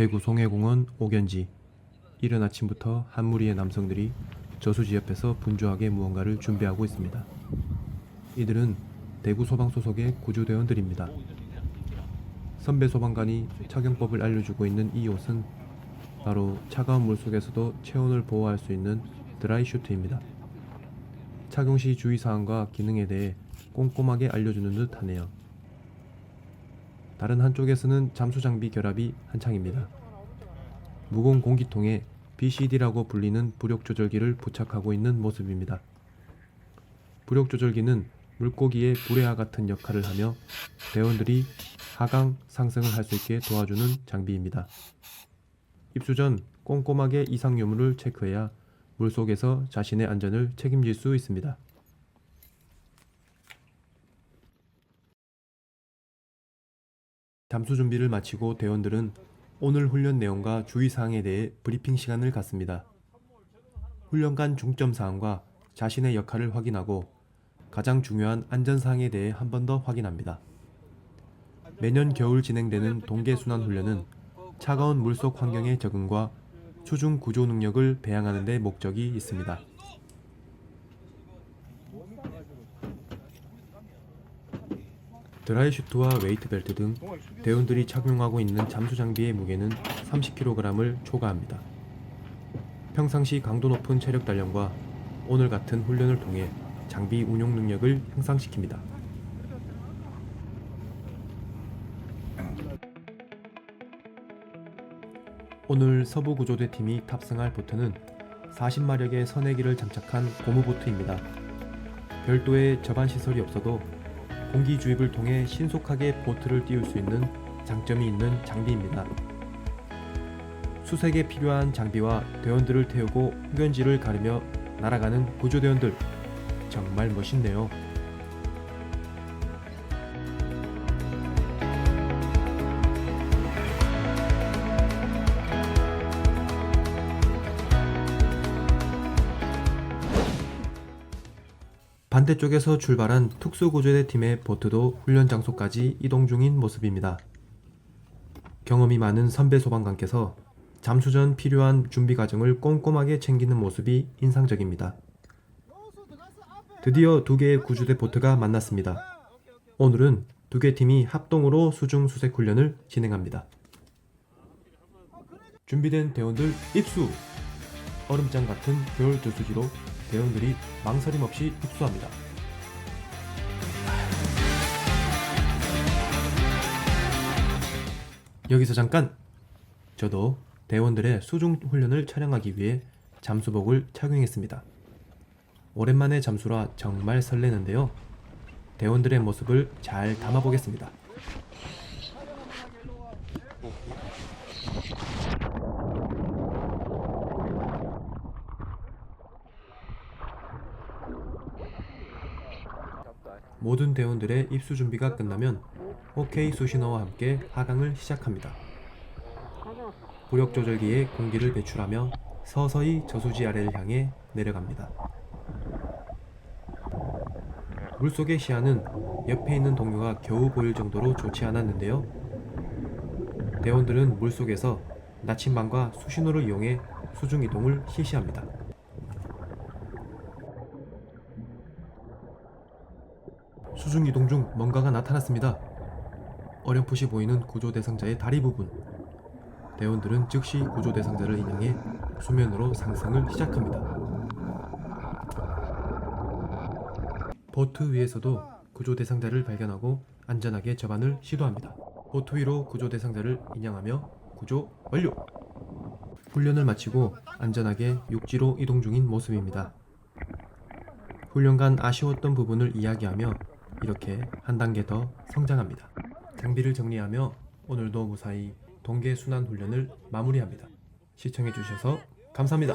대구 송해공원 옥연지 이른 아침부터 한 무리의 남성들이 저수지 옆에서 분주하게 무언가를 준비하고 있습니다. 이들은 대구 소방 소속의 구조대원들입니다. 선배 소방관이 착용법을 알려주고 있는 이 옷은 바로 차가운 물 속에서도 체온을 보호할 수 있는 드라이 슈트입니다. 착용 시 주의사항과 기능에 대해 꼼꼼하게 알려주는 듯 하네요. 다른 한쪽에서는 잠수 장비 결합이 한창입니다. 무공 공기통에 BCD라고 불리는 부력 조절기를 부착하고 있는 모습입니다. 부력 조절기는 물고기의 불에와 같은 역할을 하며 대원들이 하강 상승을 할 수 있게 도와주는 장비입니다. 입수 전 꼼꼼하게 이상 유무를 체크해야 물속에서 자신의 안전을 책임질 수 있습니다. 잠수 준비를 마치고 대원들은 오늘 훈련 내용과 주의사항에 대해 브리핑 시간을 갖습니다. 훈련 간 중점 사항과 자신의 역할을 확인하고 가장 중요한 안전사항에 대해 한 번 더 확인합니다. 매년 겨울 진행되는 동계순환 훈련은 차가운 물속 환경의 적응과 수중 구조 능력을 배양하는 데 목적이 있습니다. 드라이 슈트와 웨이트 벨트 등 대원들이 착용하고 있는 잠수 장비의 무게는 30kg을 초과합니다. 평상시 강도 높은 체력 단련과 오늘 같은 훈련을 통해 장비 운용 능력을 향상시킵니다. 오늘 서부 구조대 팀이 탑승할 보트는 40마력의 선회기를 장착한 고무보트입니다. 별도의 접안 시설이 없어도 공기 주입을 통해 신속하게 보트를 띄울 수 있는 장점이 있는 장비입니다. 수색에 필요한 장비와 대원들을 태우고 흡연지를 가르며 날아가는 구조대원들 정말 멋있네요. 반대쪽에서 출발한 특수구조대 팀의 보트도 훈련 장소까지 이동 중인 모습입니다. 경험이 많은 선배 소방관께서 잠수 전 필요한 준비 과정을 꼼꼼하게 챙기는 모습이 인상적입니다. 드디어 두 개의 구조대 보트가 만났습니다. 오늘은 두 개 팀이 합동으로 수중 수색 훈련을 진행합니다. 준비된 대원들 입수! 얼음장 같은 겨울 저수지로 대원들이 망설임 없이 입수합니다. 여기서 잠깐! 저도 대원들의 수중 훈련을 촬영하기 위해 잠수복을 착용했습니다. 오랜만에 잠수라 정말 설레는데요. 대원들의 모습을 잘 담아보겠습니다. 모든 대원들의 입수 준비가 끝나면 OK 수신호와 함께 하강을 시작합니다. 부력 조절기에 공기를 배출하며 서서히 저수지 아래를 향해 내려갑니다. 물속의 시야는 옆에 있는 동료가 겨우 보일 정도로 좋지 않았는데요. 대원들은 물속에서 나침반과 수신호를 이용해 수중 이동을 실시합니다. 수중 이동 중 뭔가가 나타났습니다. 어렴풋이 보이는 구조 대상자의 다리 부분. 대원들은 즉시 구조 대상자를 인양해 수면으로 상승을 시작합니다. 보트 위에서도 구조 대상자를 발견하고 안전하게 접안을 시도합니다. 보트 위로 구조 대상자를 인양하며 구조 완료! 훈련을 마치고 안전하게 육지로 이동 중인 모습입니다. 훈련간 아쉬웠던 부분을 이야기하며 이렇게 한 단계 더 성장합니다. 장비를 정리하며 오늘도 무사히 동계 순환 훈련을 마무리합니다. 시청해주셔서 감사합니다.